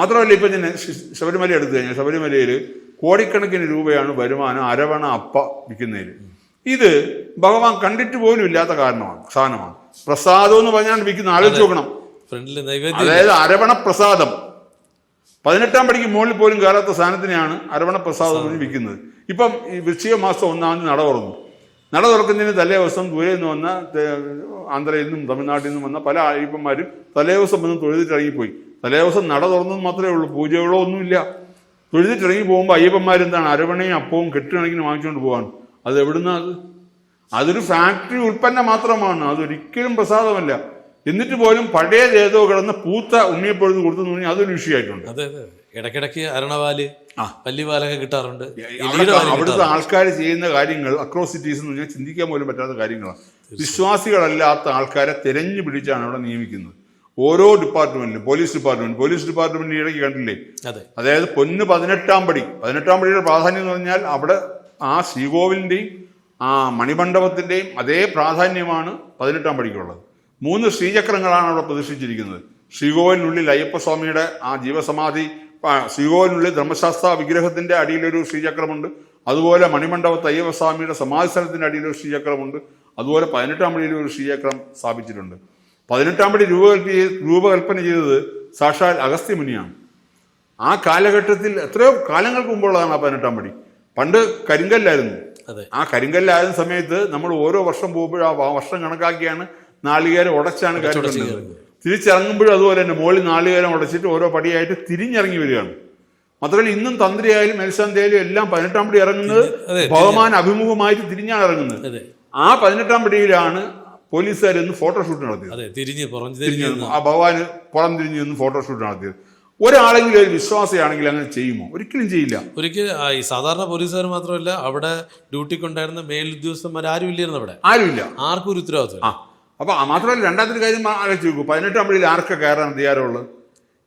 മാത്രമല്ല ഇപ്പം ഞാൻ ശബരിമല എടുത്തു കഴിഞ്ഞാൽ ശബരിമലയിൽ കോടിക്കണക്കിന് രൂപയാണ് വരുമാനം അരവണ അപ്പ വിൽക്കുന്നതിൽ. ഇത് ഭഗവാൻ കണ്ടിട്ട് പോലും ഇല്ലാത്ത കാരണമാണ് സാധനമാണ്. പ്രസാദം എന്ന് പറഞ്ഞാൽ വിൽക്കുന്ന ആലോചിച്ച് നോക്കണം. അതായത് അരവണ പ്രസാദം. പതിനെട്ടാം പടിക്ക് മുകളിൽ പോലും കയറാത്ത സാധനത്തിനെയാണ് അരവണ പ്രസാദം എന്ന് വിൽക്കുന്നത്. ഇപ്പം ഈ വൃശ്ചിക മാസം ഒന്നാം തീയതി നട തുറന്നു. നട തുറക്കുന്നതിന് തലേ ദിവസം ദൂരെ നിന്ന് വന്ന ആന്ധ്രയിൽ നിന്നും തമിഴ്നാട്ടിൽ നിന്നും വന്ന പല അയ്യപ്പന്മാരും തലേ ദിവസം വന്ന് തൊഴുതിട്ട് ഇറങ്ങിപ്പോയി. തലേ ദിവസം നട തുറന്നത് മാത്രമേ ഉള്ളൂ. പൂജകളോ ഒന്നുമില്ല. തൊഴുതിട്ടിറങ്ങി പോകുമ്പോൾ അയ്യപ്പന്മാരെന്താണ് അരവണയും അപ്പവും കെട്ടുകണക്കിന് വാങ്ങിച്ചുകൊണ്ട് പോകാൻ അത് എവിടുന്നാ അത്? അതൊരു ഫാക്ടറി ഉൽപ്പന്നം മാത്രമാണ്. അതൊരിക്കലും പ്രസാദമല്ല. എന്നിട്ട് പോലും പഴയ ജേതോ കിടന്ന് പൂത്ത ഉണ്ണിയപ്പൊഴുത് കൊടുത്തു തോന്നി അതൊരു വിഷയമായിട്ടുണ്ട് അതെ അതെ. ഇടയ്ക്കിടയ്ക്ക് അരണവാൽ ആ. പല്ലിവാലൊക്കെ കിട്ടാറുണ്ട്. അവിടുത്തെ. ആൾക്കാർ ചെയ്യുന്ന കാര്യങ്ങൾ അക്രോസ് സിറ്റീസ് എന്ന് പറഞ്ഞാൽ ചിന്തിക്കാൻ പോലും പറ്റാത്ത കാര്യങ്ങളാണ്. വിശ്വാസികളല്ലാത്ത ആൾക്കാരെ തിരഞ്ഞു പിടിച്ചാണ് അവിടെ നിയമിക്കുന്നത്. ഓരോ ഡിപ്പാർട്ട്മെന്റിലും പോലീസ് ഡിപ്പാർട്ട്മെന്റ് പോലീസ് ഡിപ്പാർട്ട്മെന്റ് ഇടയ്ക്ക് കണ്ടില്ലേ? അതായത് പൊന്ന് പതിനെട്ടാം പടി. പതിനെട്ടാം പടിയുടെ പ്രാധാന്യം എന്ന് പറഞ്ഞാൽ അവിടെ ആ ശ്രീകോവിലിന്റെയും ആ മണിമണ്ഡപത്തിന്റെയും അതേ പ്രാധാന്യമാണ് പതിനെട്ടാം പടിക്കുള്ളത്. മൂന്ന് ശ്രീചക്രങ്ങളാണ് അവിടെ പ്രതിഷ്ഠിച്ചിരിക്കുന്നത്. ശ്രീകോവിലിനുള്ളിൽ അയ്യപ്പസ്വാമിയുടെ ആ ജീവസമാധി ശ്രീകോവിലിനുള്ളിൽ ധർമ്മശാസ്ത്ര വിഗ്രഹത്തിന്റെ അടിയിലൊരു ശ്രീചക്രമുണ്ട്. അതുപോലെ മണിമണ്ഡപത്ത് അയ്യപ്പസ്വാമിയുടെ സമാധി സ്ഥലത്തിന്റെ അടിയിലൊരു ശ്രീചക്രമുണ്ട്. അതുപോലെ പതിനെട്ടാം പടിയിൽ ഒരു ശ്രീചക്രം സ്ഥാപിച്ചിട്ടുണ്ട്. പതിനെട്ടാം പടി രൂപകൽപ്പി രൂപകൽപ്പന ചെയ്തത് സാക്ഷാൽ അഗസ്ത്യ മുനിയാണ്. ആ കാലഘട്ടത്തിൽ എത്രയോ കാലങ്ങൾക്ക് മുമ്പുള്ളതാണ് ആ പതിനെട്ടാം പടി. പണ്ട് കരിങ്കല്ലായിരുന്നു. ആ കരിങ്കല്ലായിരുന്ന സമയത്ത് നമ്മൾ ഓരോ വർഷം പോകുമ്പോഴും ആ വർഷം കണക്കാക്കിയാണ് നാളികേരം ഉടച്ചാണ് കാര്യം ഉടച്ച് കണ്ടത്. തിരിച്ചിറങ്ങുമ്പോഴും അതുപോലെ തന്നെ മുകളിൽ നാളികേരം ഉടച്ചിട്ട് ഓരോ പടിയായിട്ട് തിരിഞ്ഞിറങ്ങി വരികയാണ്. മാത്രമല്ല ഇന്നും തന്ത്രിയായാലും മേൽശാന്തിയായാലും എല്ലാം പതിനെട്ടാം പടി ഇറങ്ങുന്നത് ഭഗവാൻ അഭിമുഖമായിട്ട് തിരിഞ്ഞാണ് ഇറങ്ങുന്നത്. ആ പതിനെട്ടാം പടിയിലാണ് പോലീസുകാർ ഇന്ന് ഫോട്ടോഷൂട്ട് നടത്തിയത് തിരിഞ്ഞ് ആ ഭഗവാന് പുറം തിരിഞ്ഞു നിന്ന് ഫോട്ടോഷൂട്ട് നടത്തിയത്. ഒരാളെങ്കിലും ഒരു വിശ്വാസിയാണെങ്കിൽ അങ്ങനെ ചെയ്യുമോ? ഒരിക്കലും ചെയ്യില്ല. ഒരിക്കലും ഈ സാധാരണ പോലീസുകാർ മാത്രമല്ല അവിടെ ഡ്യൂട്ടിക്കുണ്ടായിരുന്ന മേലുദ്യോഗസ്ഥന്മാർ ആരും ഇല്ലായിരുന്നു അവിടെ. ആരുമില്ല ആർക്കും ഒരു ഉത്തരവാദിത്വം ആ മാത്രമല്ല രണ്ടാമത്തെ കാര്യം ആലോചിച്ച് നോക്കൂ. പതിനെട്ടാം പടിയിൽ ആർക്ക് കയറാൻ അധികാരമുള്ളത്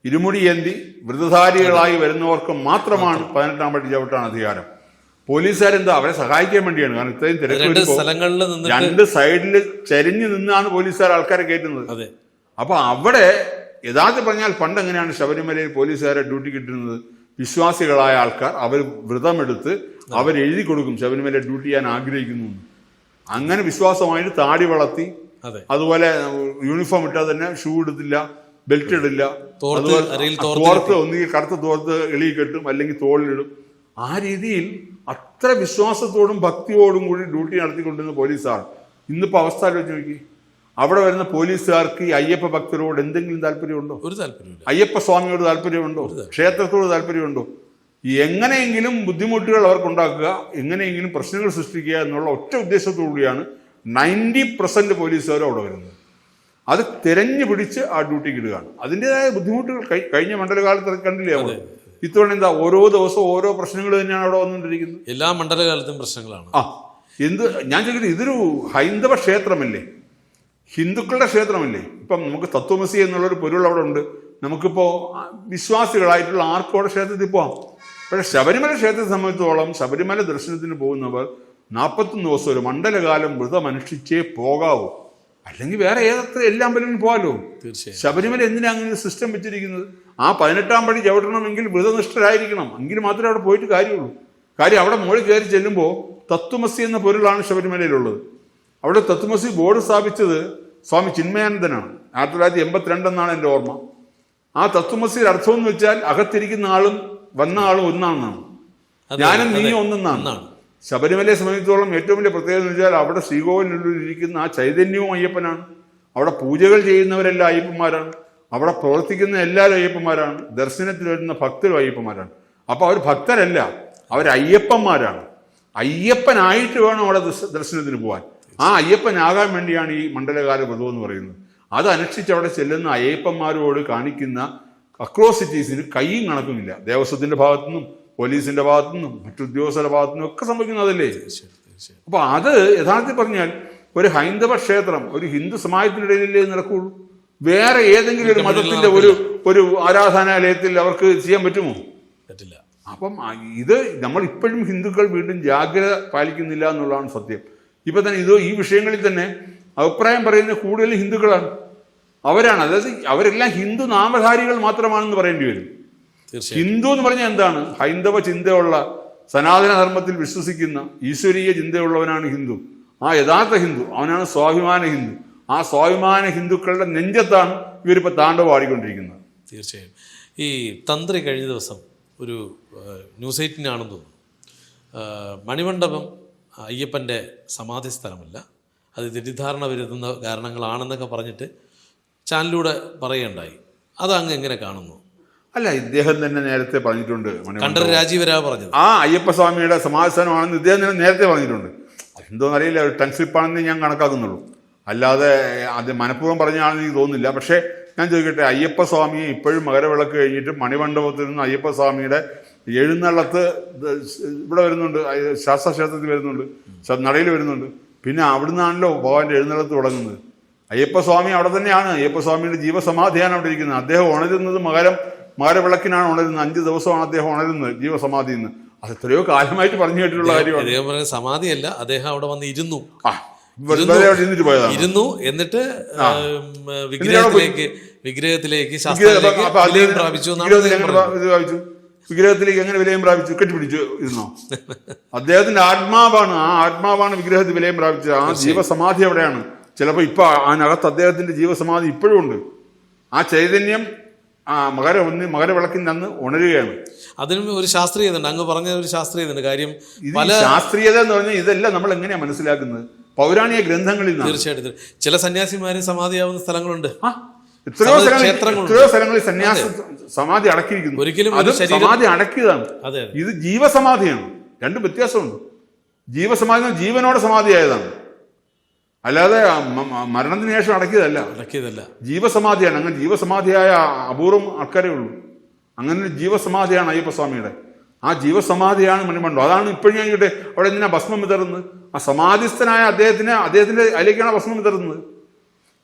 ഇരുമുടി എന്തി വൃദ്ധധാരികളായി വരുന്നവർക്ക് മാത്രമാണ് പതിനെട്ടാം പടി ചവിട്ടാൻ അധികാരം. പോലീസുകാരെന്താ അവരെ സഹായിക്കാൻ വേണ്ടിയാണ്. കാരണം ഇത്രയും തിരക്ക് രണ്ട് സൈഡിൽ ചരിഞ്ഞു നിന്നാണ് പോലീസുകാർ ആൾക്കാരെ കയറ്റുന്നത്. അപ്പൊ അവിടെ യഥാർത്ഥം പറഞ്ഞാൽ പണ്ട് എങ്ങനെയാണ് ശബരിമലയിൽ പോലീസുകാരെ ഡ്യൂട്ടി കിട്ടുന്നത്? വിശ്വാസികളായ ആൾക്കാർ അവർ വ്രതമെടുത്ത് അവർ എഴുതി കൊടുക്കും ശബരിമല ഡ്യൂട്ടി ചെയ്യാൻ ആഗ്രഹിക്കുന്നു അങ്ങനെ വിശ്വാസമായിട്ട് താടി വളർത്തി അതെ. അതുപോലെ യൂണിഫോം ഇട്ടാൽ തന്നെ ഷൂ ഇടത്തില്ല ബെൽറ്റ് ഇടില്ല തോർത്ത് ഒന്നുകിൽ കറുത്ത തോർത്ത് എളി കെട്ടും അല്ലെങ്കിൽ തോളിലിടും. ആ രീതിയിൽ അത്ര വിശ്വാസത്തോടും ഭക്തിയോടും കൂടി ഡ്യൂട്ടി നടത്തിക്കൊണ്ടിരുന്ന പോലീസാണ്. ഇന്നിപ്പോ അവസ്ഥ ആലോചിച്ച് നോക്കി. അവിടെ വരുന്ന പോലീസുകാർക്ക് ഈ അയ്യപ്പ ഭക്തരോട് എന്തെങ്കിലും താല്പര്യമുണ്ടോ? ഒരു താല്പര്യം അയ്യപ്പ സ്വാമിയോട് താല്പര്യമുണ്ടോ? ക്ഷേത്രത്തോട് താല്പര്യമുണ്ടോ? എങ്ങനെയെങ്കിലും ബുദ്ധിമുട്ടുകൾ അവർക്കുണ്ടാക്കുക എങ്ങനെയെങ്കിലും പ്രശ്നങ്ങൾ സൃഷ്ടിക്കുക എന്നുള്ള ഒറ്റ ഉദ്ദേശത്തോടുകൂടിയാണ് നയന്റി പെർസെന്റ് പോലീസുകാരും അവിടെ വരുന്നത്. അത് തിരഞ്ഞു പിടിച്ച് ആ ഡ്യൂട്ടിക്ക് ഇടുകയാണ്. അതിന്റെതായ ബുദ്ധിമുട്ടുകൾ. കഴി- കഴിഞ്ഞ മണ്ഡലകാലത്ത് കണ്ടില്ലേ നമ്മൾ? ഇത്തവണ എന്താ ഓരോ ദിവസവും ഓരോ പ്രശ്നങ്ങൾ തന്നെയാണ് അവിടെ വന്നുകൊണ്ടിരിക്കുന്നത്? എല്ലാ മണ്ഡലകാലത്തും പ്രശ്നങ്ങളാണ്. ആ എന്ത് ഞാൻ ചോദിക്കുന്നത് ഇതൊരു ഹൈന്ദവ ക്ഷേത്രമല്ലേ? ഹിന്ദുക്കളുടെ ക്ഷേത്രമല്ലേ? ഇപ്പം നമുക്ക് തത്വമസി എന്നുള്ളൊരു പൊരുൾ അവിടെ ഉണ്ട്. നമുക്കിപ്പോൾ വിശ്വാസികളായിട്ടുള്ള ആർക്കും അവിടെ ക്ഷേത്രത്തിൽ പോവാം? പക്ഷേ ശബരിമല ക്ഷേത്രത്തെ സംബന്ധിച്ചോളം ശബരിമല ദർശനത്തിന് പോകുന്നവർ നാൽപ്പത്തൊന്ന് ദിവസം ഒരു മണ്ഡലകാലം വ്രതമനുഷ്ഠിച്ചേ പോകാവൂ. അല്ലെങ്കിൽ വേറെ ഏതൊക്കെ എല്ലാ അമ്പലങ്ങളും പോകാമല്ലോ തീർച്ചയായും. ശബരിമല എന്തിനാ അങ്ങനെ സിസ്റ്റം വെച്ചിരിക്കുന്നത്? ആ പതിനെട്ടാം പടി ചവിട്ടണമെങ്കിൽ വ്രതനിഷ്ഠരായിരിക്കണം. എങ്കിൽ മാത്രമേ അവിടെ പോയിട്ട് കാര്യമുള്ളൂ. കാര്യം അവിടെ മുകളിൽ കയറി ചെല്ലുമ്പോൾ തത്വമസി എന്ന പൊരുളാണ് ശബരിമലയിലുള്ളത്. അവിടെ തത്വമസി ബോർഡ് സ്ഥാപിച്ചത് സ്വാമി ചിന്മയാനന്ദനാണ്. ആയിരത്തി തൊള്ളായിരത്തി എൺപത്തിരണ്ടെന്നാണ് എന്റെ ഓർമ്മ. ആ തത്വമസിയുടെ അർത്ഥം എന്ന് വെച്ചാൽ അകത്തിരിക്കുന്ന ആളും വന്ന ആളും ഒന്നാണെന്നാണ്. ഞാനും നീ നീയും ഒന്നെന്നാണ്. ഒന്നാണ്. ശബരിമലയെ സംബന്ധിച്ചിടത്തോളം ഏറ്റവും വലിയ പ്രത്യേകത എന്ന് വെച്ചാൽ അവിടെ ശ്രീകോവിലിരിക്കുന്ന ആ ചൈതന്യവും അയ്യപ്പനാണ്. അവിടെ പൂജകൾ ചെയ്യുന്നവരെല്ലാം അയ്യപ്പന്മാരാണ്. അവിടെ പ്രവർത്തിക്കുന്ന എല്ലാവരും അയ്യപ്പന്മാരാണ്. ദർശനത്തിൽ വരുന്ന ഭക്തരും അയ്യപ്പന്മാരാണ്. അപ്പോൾ അവർ ഭക്തരല്ല അവർ അയ്യപ്പന്മാരാണ്. അയ്യപ്പനായിട്ട് വേണം അവിടെ ദർശ- ദർശനത്തിന് പോകാൻ ആ അയ്യപ്പനാകാൻ വേണ്ടിയാണ് ഈ മണ്ഡലകാല വ്രതം എന്ന് പറയുന്നത്. അത് അനുഷ്ഠിച്ച് അവിടെ ചെല്ലുന്ന അയ്യപ്പന്മാരോട് കാണിക്കുന്ന അക്രോസിറ്റീസിന് കൈയും കണക്കുമില്ല. ദേവസ്വത്തിന്റെ ഭാഗത്തുനിന്നും പോലീസിന്റെ ഭാഗത്തു നിന്നും മറ്റുദ്യോഗസ്ഥരുടെ ഭാഗത്തു നിന്നും ഒക്കെ സംഭവിക്കുന്നതല്ലേ അപ്പൊ അത് യഥാർത്ഥത്തിൽ പറഞ്ഞാൽ ഒരു ഹൈന്ദവ ക്ഷേത്രം ഒരു ഹിന്ദു സമാജത്തിനിടയിലേ നടക്കുള്ളൂ. വേറെ ഏതെങ്കിലും ഒരു മതത്തിന്റെ ഒരു ഒരു ആരാധനാലയത്തിൽ അവർക്ക് ചെയ്യാൻ പറ്റുമോ? പറ്റില്ല. അപ്പം ഇത് നമ്മൾ ഇപ്പോഴും ഹിന്ദുക്കൾ വീണ്ടും ജാഗ്രത പാലിക്കുന്നില്ല എന്നുള്ളതാണ് സത്യം. ഇപ്പൊ തന്നെ ഇത് ഈ വിഷയങ്ങളിൽ തന്നെ അഭിപ്രായം പറയുന്ന കൂടുതൽ ഹിന്ദുക്കളാണ്. അവരാണ്. അതായത് അവരെല്ലാം ഹിന്ദു നാമധാരികൾ മാത്രമാണെന്ന് പറയേണ്ടി വരും. ഹിന്ദു എന്ന് പറഞ്ഞാൽ എന്താണ്? ഹൈന്ദവ ചിന്തയുള്ള സനാതന ധർമ്മത്തിൽ വിശ്വസിക്കുന്ന ഈശ്വരീയ ചിന്തയുള്ളവനാണ് ഹിന്ദു. ആ യഥാർത്ഥ ഹിന്ദു അവനാണ് സ്വാഭിമാന ഹിന്ദു. ആ സ്വാഭിമാന ഹിന്ദുക്കളുടെ നെഞ്ചത്താണ് ഇവരിപ്പോൾ താണ്ഡവം ആടിക്കൊണ്ടിരിക്കുന്നത് തീർച്ചയായും. ഈ തന്ത്രി കഴിഞ്ഞ ദിവസം ഒരു ന്യൂസ് എയ്റ്റിനാണെന്ന് തോന്നുന്നു. മണിമണ്ഡപം അയ്യപ്പന്റെ സമാധി സ്ഥലമല്ല. അത് തെറ്റിദ്ധാരണ വരുത്തുന്ന കാരണങ്ങളാണെന്നൊക്കെ പറഞ്ഞിട്ട് ചാനലിലൂടെ പറയുകയുണ്ടായി. അത് അങ്ങ് എങ്ങനെ കാണുന്നു? അല്ല ഇദ്ദേഹം തന്നെ നേരത്തെ പറഞ്ഞിട്ടുണ്ട് മണിമണ്ഡപം. രാജീവരാ പറഞ്ഞു ആ അയ്യപ്പസ്വാമിയുടെ സമാധാനമാണെന്ന് ഇദ്ദേഹം തന്നെ നേരത്തെ പറഞ്ഞിട്ടുണ്ട്. എന്തോന്ന് അറിയില്ല ഒരു ടൺസ്ലിപ്പാണെന്ന് ഞാൻ കണക്കാക്കുന്നുള്ളൂ. അല്ലാതെ അത് മനഃപൂർവം പറഞ്ഞാണെന്ന് എനിക്ക് തോന്നുന്നില്ല. പക്ഷേ ഞാൻ ചോദിക്കട്ടെ അയ്യപ്പസ്വാമിയെ ഇപ്പോഴും മകരവിളക്ക് കഴിഞ്ഞിട്ട് മണിമണ്ഡപത്തിൽ നിന്ന് അയ്യപ്പസ്വാമിയുടെ എഴുന്നള്ളത്ത് ഇവിടെ വരുന്നുണ്ട് ശാസ്ത്രക്ഷേത്രത്തിൽ വരുന്നുണ്ട് നടയിൽ വരുന്നുണ്ട്. പിന്നെ അവിടുന്നാണല്ലോ ഭഗവാന്റെ എഴുന്നള്ളത്ത് തുടങ്ങുന്നത്. അയ്യപ്പസ്വാമി അവിടെ തന്നെയാണ്. അയ്യപ്പസ്വാമിയുടെ ജീവസമാധിയാണ് അവിടെ ഇരിക്കുന്നത്. അദ്ദേഹം ഉണരുന്നത് മകരം മകരവിളക്കിനാണ് ഉണരുന്നത്. അഞ്ച് ദിവസമാണ് അദ്ദേഹം ഉണരുന്നത് ജീവസമാധിയിൽ നിന്ന്. അത് എത്രയോ കാലമായിട്ട് പറഞ്ഞു കേട്ടിട്ടുള്ള കാര്യമാണ്. അദ്ദേഹം പറഞ്ഞ സമാധിയല്ല അദ്ദേഹം അവിടെ വന്ന് ഇരുന്നു. ആ ഇരുന്നു എന്നിട്ട് വിഗ്രഹത്തിലേക്ക് വിഗ്രഹത്തിലേക്ക് പ്രാപിച്ചു പ്രാപിച്ചു? വിഗ്രഹത്തിലേക്ക് എങ്ങനെ വിലയം പ്രാപിച്ചു? കെട്ടിപ്പിടിച്ചു ഇരുന്നോ? അദ്ദേഹത്തിന്റെ ആത്മാവാണ്. ആ ആത്മാവാണ് വിഗ്രഹത്തിൽ വിലയം പ്രാപിച്ചത്. ആ ജീവസമാധി എവിടെയാണ്? ചിലപ്പോ ഇപ്പൊ അതിനകത്ത് അദ്ദേഹത്തിന്റെ ജീവസമാധി ഇപ്പോഴും ഉണ്ട്. ആ ചൈതന്യം ആ മകര ഒന്ന് മകരവിളക്കിന്റെ അന്ന് ഉണരുകയാണ്. അതിനും ഒരു ശാസ്ത്രീയത ഉണ്ട് അങ്ങ് പറഞ്ഞ ഒരു ശാസ്ത്രീയത ഉണ്ട് കാര്യം പല ശാസ്ത്രീയത എന്ന് പറഞ്ഞാൽ ഇതെല്ലാം നമ്മൾ എങ്ങനെയാണ് മനസ്സിലാക്കുന്നത്? പൗരാണിക ഗ്രന്ഥങ്ങളിൽ നിന്ന് തീർച്ചയായിട്ടും. ചില സന്യാസിമാരും സമാധിയാവുന്ന സ്ഥലങ്ങളുണ്ട്. എത്രയോ എത്രയോ സ്ഥലങ്ങളിൽ സന്യാസ സമാധി അടക്കിയിരിക്കുന്നു. ഒരിക്കലും അത് സമാധി അടക്കിയതാണ്. ഇത് ജീവസമാധിയാണ്. രണ്ടും വ്യത്യാസമുണ്ട്. ജീവസമാധി ജീവനോടെ സമാധിയായതാണ്. അല്ലാതെ മരണത്തിന് ശേഷം അടക്കിയതല്ല. അടക്കിയതല്ല. ജീവസമാധിയാണ്. അങ്ങനെ ജീവസമാധിയായ അപൂർവം ആൾക്കാരേ ഉള്ളൂ. അങ്ങനെ ഒരു ജീവസമാധിയാണ് അയ്യപ്പസ്വാമിയുടെ. ആ ജീവസമാധിയാണ് മണിമണ്ഡലം. അതാണ് ഇപ്പോഴും ഞാൻ ചോദിക്കട്ടെ അവിടെ എന്തിനാ ഭസ്മം വിതറുന്നത്? ആ സമാധിസ്ഥനായ അദ്ദേഹത്തിന് അദ്ദേഹത്തിന്റെ അതിലേക്കാണ് ഭസ്മം വിതറുന്നത്.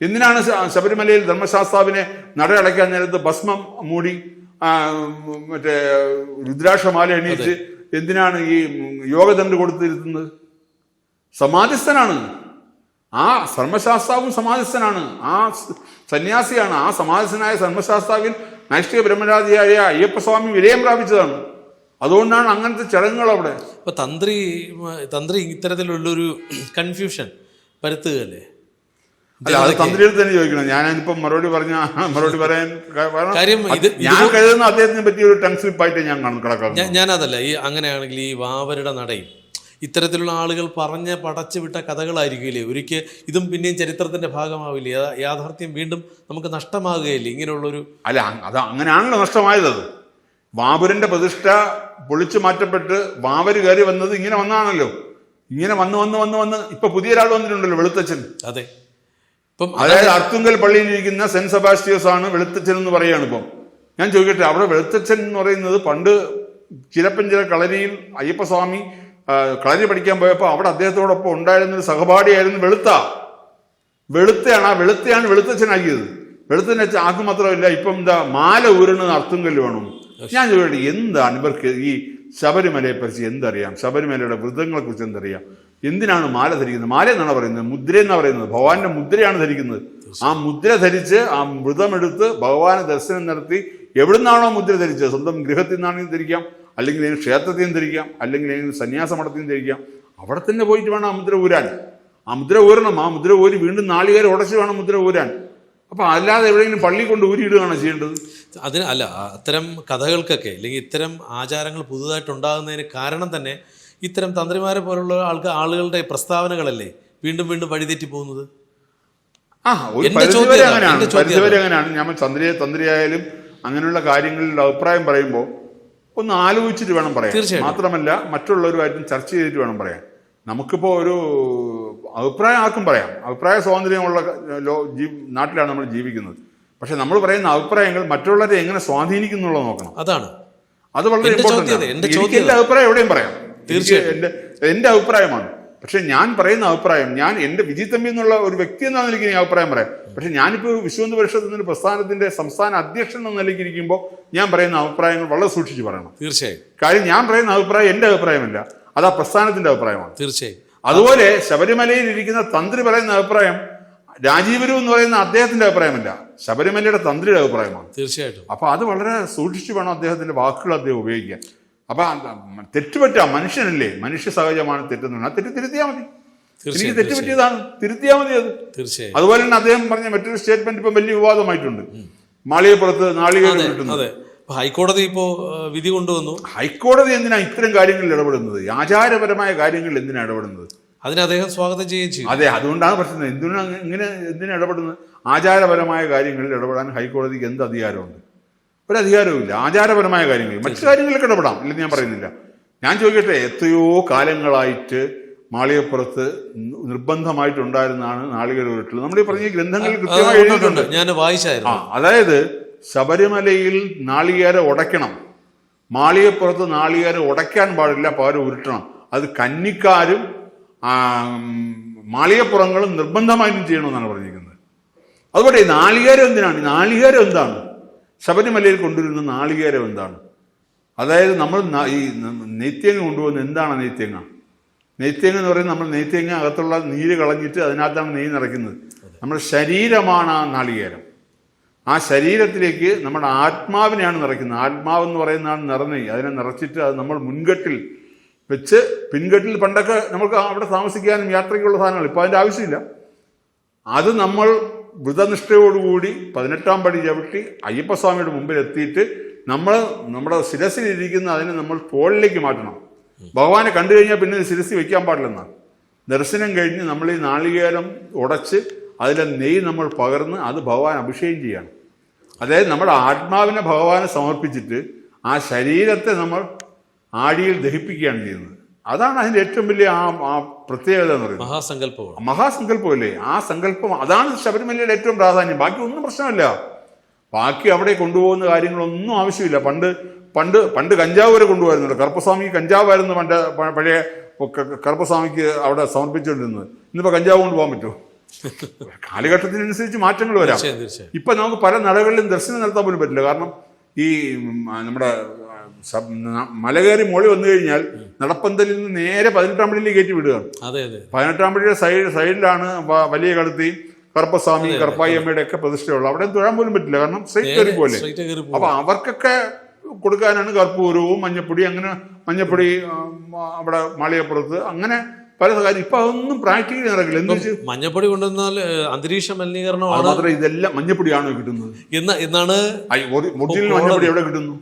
എന്തിനാണ് ശബരിമലയിൽ ധർമ്മശാസ്താവിനെ നട അടയ്ക്കാൻ നേരത്ത് ഭസ്മം മൂടി മറ്റേ രുദ്രാക്ഷമാല എണീറ്റ് എന്തിനാണ് ഈ യോഗദണ്ഡ് കൊടുത്തിരുത്തുന്നത്? സമാധിസ്ഥനാണ്. ആ ധർമ്മശാസ്താവും സമാധിസ്ഥനാണ്. ആ സന്യാസിയാണ്. ആ സമാധിസ്ഥനായ സർമ്മശാസ്താവിൽ നൈഷ്ഠിക ബ്രഹ്മരാജിയായ അയ്യപ്പസ്വാമി വിലയം പ്രാപിച്ചതാണ്. അതുകൊണ്ടാണ് അങ്ങനത്തെ ചടങ്ങുകൾ അവിടെ. ഇപ്പൊ തന്ത്രി തന്ത്രി ഇത്തരത്തിലുള്ളൊരു കൺഫ്യൂഷൻ വരുത്തുകയല്ലേ അല്ല അത് തന്ത്രിയിൽ തന്നെ ചോദിക്കണം. ഞാനിപ്പോ മറുപടി പറഞ്ഞ മറുപടി പറയാൻ കാര്യം ഇത് ഞാൻ കരുതുന്ന അദ്ദേഹത്തിനെ പറ്റി ഒരു ടങ് സ്ലിപ്പായിട്ട് ഞാൻ കണക്കാക്കാം കിടക്കാം ഞാൻ ഞാനതല്ല ഈ അങ്ങനെയാണെങ്കിൽ ഈ വാവരുടെ നടയും ഇത്തരത്തിലുള്ള ആളുകൾ പറഞ്ഞ് പടച്ചു വിട്ട കഥകളായിരിക്കില്ലേ? ഒരിക്കൽ ഇതും പിന്നെയും ചരിത്രത്തിന്റെ ഭാഗമാവില്ലേ? യാഥാർത്ഥ്യം വീണ്ടും നമുക്ക് നഷ്ടമാകുകയില്ലേ? ഇങ്ങനെയുള്ളൊരു അല്ല അത് അങ്ങനെയാണല്ലോ നഷ്ടമായത്. അത് ബാബുരന്റെ പ്രതിഷ്ഠ പൊളിച്ചു മാറ്റപ്പെട്ട് ബാബര് കയറി വന്നത് ഇങ്ങനെ വന്നാണല്ലോ. ഇങ്ങനെ വന്ന് വന്ന് വന്ന് വന്ന് ഇപ്പൊ പുതിയൊരാൾ വന്നിട്ടുണ്ടല്ലോ വെളുത്തച്ഛൻ. അതെ. ഇപ്പം അതായത് അർത്തുങ്കൽ പള്ളിയിൽ ഇരിക്കുന്ന സെന്റ് സെബാസ്റ്റിയോസ് ആണ് വെളുത്തച്ഛൻ എന്ന് പറയുകയാണ് ഇപ്പം. ഞാൻ ചോദിക്കട്ടെ അവിടെ വെളുത്തച്ഛൻ എന്ന് പറയുന്നത് പണ്ട് ചിരപ്പഞ്ചിറ കളരിയിൽ അയ്യപ്പസ്വാമി കളരി പഠിക്കാൻ പോയപ്പോൾ അവിടെ അദ്ദേഹത്തോടൊപ്പം ഉണ്ടായിരുന്ന ഒരു സഹപാഠിയായിരുന്നു വെളുത്ത. വെളുത്തയാണ് ആ വെളുത്തയാണ് വെളുത്തച്ഛനാക്കിയത്. അച്ഛൻ അത് മാത്രമല്ല ഇപ്പം എന്താ മാല ഊരുന്നത് അർത്തുങ്കൽ വേണം ഞാൻ ചോദിക്കട്ടെ എന്താണ് ഇവർക്ക് ഈ ശബരിമലയെ എന്തറിയാം? ശബരിമലയുടെ വ്രതങ്ങളെ കുറിച്ച് എന്തറിയാം? എന്തിനാണ് മാല ധരിക്കുന്നത്? മാല എന്നാണ് പറയുന്നത്? മുദ്ര എന്നാണ് പറയുന്നത്? ഭഗവാന്റെ മുദ്രയാണ് ധരിക്കുന്നത്. ആ മുദ്ര ധരിച്ച് ആ വ്രതമെടുത്ത് ഭഗവാനെ ദർശനം നടത്തി എവിടുന്നാണോ മുദ്ര ധരിച്ചത്? സ്വന്തം ഗൃഹത്തിൽ നിന്നാണെങ്കിൽ ധരിക്കാം. അല്ലെങ്കിൽ ഏതെങ്കിലും ക്ഷേത്രത്തിൽ നിന്ന് ധരിക്കാം അല്ലെങ്കിൽ ഏതെങ്കിലും സന്യാസ മഠത്തിൽ നിന്ന് ധരിക്കാം അവിടെ തന്നെ പോയിട്ട് വേണം ആ മുദ്ര ഊരാൻ. ആ മുദ്ര ഊരണം. ആ മുദ്ര ഊരി വീണ്ടും നാളികേരം ഉടച്ച് വേണം മുദ്ര ഊരാൻ. അപ്പൊ അല്ലാതെ എവിടെയെങ്കിലും പള്ളി കൊണ്ട് ഊരിയിടുകയാണ് ചെയ്യേണ്ടത്? അതിന് അല്ല അത്തരം കഥകൾക്കൊക്കെ അല്ലെങ്കിൽ ഇത്തരം ആചാരങ്ങൾ പുതുതായിട്ട് ഉണ്ടാകുന്നതിന് കാരണം തന്നെ ഇത്തരം തന്ത്രിമാരെ പോലുള്ള ആൾക്ക് ആളുകളുടെ പ്രസ്താവനകളല്ലേ വീണ്ടും വീണ്ടും വഴിതെറ്റി പോകുന്നത്? ആ ഒരു ചോദ്യം അങ്ങനെയാണ്. ഞാൻ അങ്ങനെയാണ്. നമ്മൾ തന്ത്രിയെ തന്ത്രിയായാലും അങ്ങനെയുള്ള കാര്യങ്ങളിൽ അഭിപ്രായം പറയുമ്പോൾ ഒന്ന് ആലോചിച്ചിട്ട് വേണം പറയാൻ. മാത്രമല്ല മറ്റുള്ളവരുമായിട്ടും ചർച്ച ചെയ്തിട്ട് വേണം പറയാൻ. നമുക്കിപ്പോൾ ഒരു അഭിപ്രായം ആർക്കും പറയാം. അഭിപ്രായ സ്വാതന്ത്ര്യമുള്ള ലോ ജീ നാട്ടിലാണ് നമ്മൾ ജീവിക്കുന്നത്. പക്ഷെ നമ്മൾ പറയുന്ന അഭിപ്രായങ്ങൾ മറ്റുള്ളവരെ എങ്ങനെ സ്വാധീനിക്കുന്നുള്ളത് നോക്കണം. അതാണ്. അത് വളരെ. അതെ, എനിക്ക് എന്റെ അഭിപ്രായം എവിടെയും പറയാം. തീർച്ചയായും. എന്റെ എന്റെ അഭിപ്രായമാണ്. പക്ഷെ ഞാൻ പറയുന്ന അഭിപ്രായം ഞാൻ എന്റെ വിജി തമ്പി എന്നുള്ള ഒരു വ്യക്തി എന്ന നിലയ്ക്ക് ഈ അഭിപ്രായം പറയാം പക്ഷെ ഞാനിപ്പോൾ വിശ്വന്ത പരിഷത്ത് എന്നൊരു പ്രസ്ഥാനത്തിന്റെ സംസ്ഥാന അധ്യക്ഷൻ എന്ന നിലയ്ക്ക് ഇരിക്കുമ്പോൾ ഞാൻ പറയുന്ന അഭിപ്രായങ്ങൾ വളരെ സൂക്ഷിച്ചു പറയണം. തീർച്ചയായും. കാര്യം ഞാൻ പറയുന്ന അഭിപ്രായം എന്റെ അഭിപ്രായമല്ല അത് ആ പ്രസ്ഥാനത്തിന്റെ അഭിപ്രായമാണ്. തീർച്ചയായും. അതുപോലെ ശബരിമലയിൽ ഇരിക്കുന്ന തന്ത്രി പറയുന്ന അഭിപ്രായം രാജീവരു എന്ന് പറയുന്ന അദ്ദേഹത്തിന്റെ അഭിപ്രായമല്ല ശബരിമലയുടെ തന്ത്രിയുടെ അഭിപ്രായമാണ്. തീർച്ചയായിട്ടും. അപ്പൊ അത് വളരെ സൂക്ഷിച്ചു വേണം അദ്ദേഹത്തിന്റെ വാക്കുകൾ അദ്ദേഹം ഉപയോഗിക്കാൻ. അപ്പൊ തെറ്റുപറ്റ മനുഷ്യനല്ലേ? മനുഷ്യ സഹജമാണ് തെറ്റെന്ന് ആ തെറ്റ് തിരുത്തിയാൽ മതി. എനിക്ക് തെറ്റുപറ്റിയതാണ്. തെറ്റ് പറ്റിയതാണ് തിരുത്തിയാൽ മതി അത്. തീർച്ചയായും. അതുപോലെ തന്നെ അദ്ദേഹം പറഞ്ഞ മറ്റൊരു സ്റ്റേറ്റ്മെന്റ് ഇപ്പം വലിയ വിവാദമായിട്ടുണ്ട്. മാളികപ്പുറത്ത് നാളികേരം കിട്ടുന്നത് ഹൈക്കോടതി ഇപ്പോ വിധി കൊണ്ടുവന്നു. ഹൈക്കോടതി എന്തിനാണ് ഇത്തരം കാര്യങ്ങളിൽ ഇടപെടുന്നത്? ആചാരപരമായ കാര്യങ്ങളിൽ എന്തിനാണ് ഇടപെടുന്നത്? അതിന് അദ്ദേഹം സ്വാഗതം ചെയ്യുകയും ചെയ്യും അതെ അതുകൊണ്ടാണ് പ്രശ്നം. എന്തിനാണ് ഇങ്ങനെ എന്തിനാണ് ഇടപെടുന്നത്? ആചാരപരമായ കാര്യങ്ങളിൽ ഇടപെടാൻ ഹൈക്കോടതിക്ക് എന്ത് അധികാരമുണ്ട്? ഒരു അധികാരവുമില്ല ആചാരപരമായ കാര്യങ്ങൾ. മറ്റു കാര്യങ്ങളിലൊക്കെ ഇടപെടാം. ഇല്ലെന്ന് ഞാൻ പറയുന്നില്ല. ഞാൻ ചോദിക്കട്ടെ എത്രയോ കാലങ്ങളായിട്ട് മാളികപ്പുറത്ത് നിർബന്ധമായിട്ടുണ്ടായിരുന്നാണ് നാളികേര ഉരുട്ടൽ നമ്മൾ ഈ പറഞ്ഞ ഗ്രന്ഥങ്ങളിൽ കൃത്യമായി എഴുതിയിട്ടുണ്ട്. ഞാൻ ഞാൻ ആ അതായത് ശബരിമലയിൽ നാളികേര ഉടയ്ക്കണം. മാളികപ്പുറത്ത് നാളികേര ഉടയ്ക്കാൻ പാടില്ല പകരം ഉരുട്ടണം. അത് കന്നിക്കാരും മാളികപ്പുറങ്ങളും നിർബന്ധമായിട്ടും ചെയ്യണമെന്നാണ് പറഞ്ഞിരിക്കുന്നത്. അതുപോലെ നാളികേരം എന്തിനാണ്? നാളികേരം എന്താണ്? ശബരിമലയിൽ കൊണ്ടുവരുന്ന നാളികേരം എന്താണ്? അതായത് നമ്മൾ ഈ നെയ്ത്തേങ്ങ കൊണ്ടുപോകുന്നത് എന്താണ് നെയ്ത്തേങ്ങ? നെയ്ത്തേങ്ങ എന്ന് പറയുന്നത് നമ്മൾ നെയ്ത്തേങ്ങ അകത്തുള്ള നീര് കളഞ്ഞിട്ട് അതിനകത്താണ് നെയ്യ് നിറയ്ക്കുന്നത്. നമ്മുടെ ശരീരമാണ് ആ നാളികേരം. ആ ശരീരത്തിലേക്ക് നമ്മുടെ ആത്മാവിനെയാണ് നിറയ്ക്കുന്നത്. ആത്മാവ് എന്ന് പറയുന്നതാണ് നിറനെയ്യ് അതിനെ നിറച്ചിട്ട് അത് നമ്മൾ മുൻകെട്ടിൽ വെച്ച് പിൻകെട്ടിൽ പണ്ടൊക്കെ നമുക്ക് അവിടെ താമസിക്കാനും യാത്രയ്ക്കുള്ള സാധനങ്ങൾ ഇപ്പോൾ അതിന്റെ ആവശ്യമില്ല. അത് നമ്മൾ വ്രതനിഷ്ഠയോടുകൂടി പതിനെട്ടാം പടി ചവിട്ടി അയ്യപ്പസ്വാമിയുടെ മുമ്പിൽ എത്തിയിട്ട് നമ്മൾ നമ്മുടെ ശിരസിലിരിക്കുന്ന അതിനെ നമ്മൾ തോളിലേക്ക് മാറ്റണം. ഭഗവാനെ കണ്ടു കഴിഞ്ഞാൽ പിന്നെ ശിരസി വയ്ക്കാൻ പാടില്ലെന്നാണ് ദർശനം കഴിഞ്ഞ് നമ്മൾ ഈ നാളികേരം ഉടച്ച് അതിലെ നെയ്യ് നമ്മൾ പകർന്ന് അത് ഭഗവാൻ അഭിഷേകം ചെയ്യണം. അതായത് നമ്മുടെ ആത്മാവിനെ ഭഗവാനെ സമർപ്പിച്ചിട്ട് ആ ശരീരത്തെ നമ്മൾ ആടിയിൽ ദഹിപ്പിക്കുകയാണ് ചെയ്യുന്നത്. അതാണ് അതിന്റെ ഏറ്റവും വലിയ ആ ആ പ്രത്യേകത എന്ന് പറയുന്നത്. മഹാസങ്കല്പം മഹാസങ്കല്പമല്ലേ? ആ സങ്കല്പം അതാണ് ശബരിമലയുടെ ഏറ്റവും പ്രാധാന്യം. ബാക്കി ഒന്നും പ്രശ്നമല്ല. ബാക്കി അവിടെ കൊണ്ടുപോകുന്ന കാര്യങ്ങളൊന്നും ആവശ്യമില്ല. പണ്ട് പണ്ട് പണ്ട് കഞ്ചാവ് വരെ കൊണ്ടുപോയിരുന്നുണ്ട് കറുപ്പസ്വാമിക്ക് കഞ്ചാവായിരുന്നു പണ്ട് പഴയ കർപ്പസ്വാമിക്ക് കറുപ്പസ്വാമിക്ക് അവിടെ സമർപ്പിച്ചുകൊണ്ടിരുന്നത്. ഇന്നിപ്പോൾ കഞ്ചാവ് കൊണ്ടുപോകാൻ പറ്റുമോ? കാലഘട്ടത്തിനനുസരിച്ച് മാറ്റങ്ങൾ വരാം. ഇപ്പൊ നമുക്ക് പല നടകളിലും ദർശനം നടത്താൻ പോലും പറ്റില്ല. കാരണം ഈ നമ്മുടെ ആ, സബ്- ന- മല കയറി മോളി വന്നു കഴിഞ്ഞാൽ നടപ്പന്തലിൽ നിന്ന് നേരെ പതിനെട്ടാം പള്ളിയിൽ കയറ്റി വിടുകയാണ്. പതിനെട്ടാം പടിയുടെ സൈഡ് സൈഡിലാണ് വലിയ കടത്തി കറുപ്പസ്വാമി കറുപ്പായി അമ്മയുടെ ഒക്കെ പ്രതിഷ്ഠയുള്ളത്. അവിടെ തൊഴാൻ പോലും പറ്റില്ല. കാരണം സ്ട്രൈറ്റ് കയറി പോലെ അപ്പൊ അവർക്കൊക്കെ കൊടുക്കാനാണ് കർപ്പൂരവും മഞ്ഞപ്പൊടി അങ്ങനെ മഞ്ഞപ്പൊടി അവിടെ മാളികപ്പുറത്ത് അങ്ങനെ പല കാര്യം ഇപ്പൊ അതൊന്നും പ്രാക്ടിക്കലി നടക്കില്ല. എന്താ മഞ്ഞപ്പൊടി കൊണ്ടുവന്നാൽ അന്തരീക്ഷ മലിനീകരണം മലിനീകരണമാണ് മാത്രമേ ഇതെല്ലാം മഞ്ഞപ്പൊടിയാണോ കിട്ടുന്നത്? എന്നാണ് ഒറിജിനൽ മഞ്ഞപ്പൊടി എവിടെ കിട്ടുന്നു?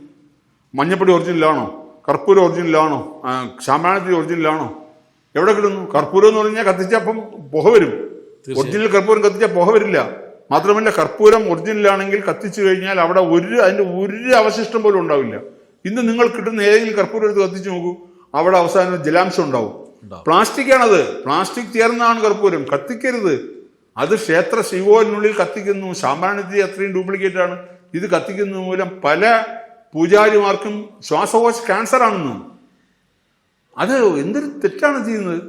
മഞ്ഞപ്പൊടി ഒറിജിനലാണോ കർപ്പൂരം ഒറിജിനലാണോ ആ, ശാമ്പാണത്തി ഒറിജിനലാണോ എവിടെ കിട്ടുന്നു കർപ്പൂരം എന്ന് പറഞ്ഞാൽ കത്തിച്ചപ്പം പുക വരും. ഒറിജിനൽ കർപ്പൂരം കത്തിച്ചാൽ പുക വരില്ല. മാത്രമല്ല കർപ്പൂരം ഒറിജിനലാണെങ്കിൽ കത്തിച്ചു കഴിഞ്ഞാൽ അവിടെ ഒരു അതിന്റെ ഒരു അവശിഷ്ടം പോലും ഉണ്ടാവില്ല. ഇന്ന് നിങ്ങൾ കിട്ടുന്ന ഏതെങ്കിലും കർപ്പൂരം എടുത്ത് കത്തിച്ചു നോക്കൂ. അവിടെ അവസാനം ജലാംശം ഉണ്ടാവും. പ്ലാസ്റ്റിക് ആണത് പ്ലാസ്റ്റിക് ചേർന്നാണ് കർപ്പൂരം. കത്തിക്കരുത്. അത് ക്ഷേത്ര ശിവോലിനുള്ളിൽ കത്തിക്കുന്നു. ശാമ്പാണത്തി അത്രയും ഡ്യൂപ്ലിക്കേറ്റ് ആണ്. ഇത് കത്തിക്കുന്ന മൂലം പല പൂജാരിമാർക്കും ശ്വാസകോശ ക്യാൻസർ ആണെന്ന് അത് എന്തൊരു തെറ്റാണ് ചെയ്യുന്നത്?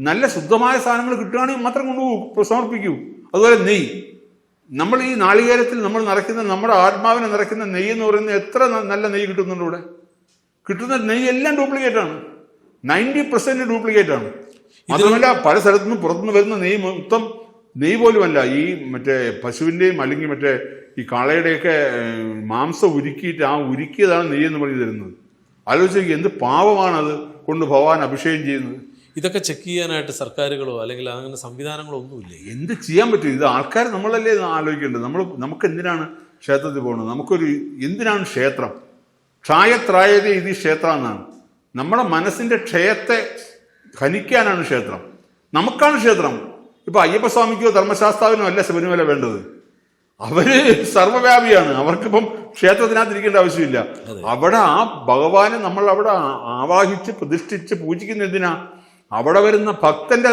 നല്ല ശുദ്ധമായ സാധനങ്ങൾ കിട്ടുകയാണെങ്കിൽ മാത്രം കൊണ്ടുപോകും സമർപ്പിക്കൂ. അതുപോലെ നെയ്യ് നമ്മൾ ഈ നാളികേരത്തിൽ നമ്മൾ നിറയ്ക്കുന്ന നമ്മുടെ ആത്മാവിനെ നിറയ്ക്കുന്ന നെയ്യ് എന്ന് പറയുന്നത് എത്ര നല്ല നെയ്യ് കിട്ടുന്നുണ്ട് ഇവിടെ? കിട്ടുന്ന നെയ്യ് എല്ലാം ഡ്യൂപ്ലിക്കേറ്റ് ആണ്. നയന്റി പെർസെന്റ് ഡ്യൂപ്ലിക്കേറ്റ് ആണ് മാത്രമല്ല പല സ്ഥലത്തുനിന്ന് പുറത്തുനിന്ന് വരുന്ന നെയ്യ് മൊത്തം നെയ്യ് പോലുമല്ല. ഈ മറ്റേ പശുവിന്റെയും അല്ലെങ്കിൽ മറ്റേ ഈ കാളയുടെയൊക്കെ മാംസം ഉരുക്കിയിട്ട് ആ ഉരുക്കിയതാണ് നെയ്യ് എന്ന് പറഞ്ഞു തരുന്നത്. ആലോചിച്ച് നോക്കി എന്ത് പാവമാണത് കൊണ്ട് ഭഗവാൻ അഭിഷേകം ചെയ്യുന്നത്. ഇതൊക്കെ ചെക്ക് ചെയ്യാനായിട്ട് സർക്കാരുകളോ അല്ലെങ്കിൽ അങ്ങനെ സംവിധാനങ്ങളോ ഒന്നുമില്ല. എന്ത് ചെയ്യാൻ പറ്റും? ഇത് ആൾക്കാർ നമ്മളല്ലേ ആലോചിക്കേണ്ടത്? നമ്മൾ നമുക്ക് എന്തിനാണ് ക്ഷേത്രത്തിൽ പോകുന്നത് നമുക്കൊരു എന്തിനാണ് ക്ഷേത്രം? ക്ഷായത്രായതേ ഇത് ക്ഷേത്രം എന്നാണ് നമ്മുടെ മനസ്സിന്റെ ക്ഷയത്തെ ഖനിക്കാനാണ് ക്ഷേത്രം. നമുക്കാണ് ക്ഷേത്രം. ഇപ്പൊ അയ്യപ്പസ്വാമിക്കോ ധർമ്മശാസ്താവിനോ അല്ല ശബരിമല വേണ്ടത്. അവർ സർവവ്യാപിയാണ്. അവർക്കിപ്പം ക്ഷേത്രത്തിനകത്തിരിക്കേണ്ട ആവശ്യമില്ല. അവിടെ ആ ഭഗവാനെ നമ്മൾ അവിടെ ആവാഹിച്ച് പ്രതിഷ്ഠിച്ച് പൂജിക്കുന്ന എന്തിനാ? അവിടെ വരുന്ന ഭക്തന്റെ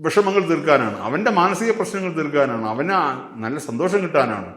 വിഷമങ്ങൾ തീർക്കാനാണ്. അവന്റെ മാനസിക പ്രശ്നങ്ങൾ തീർക്കാനാണ്. അവന് നല്ല സന്തോഷം കിട്ടാനാണ്.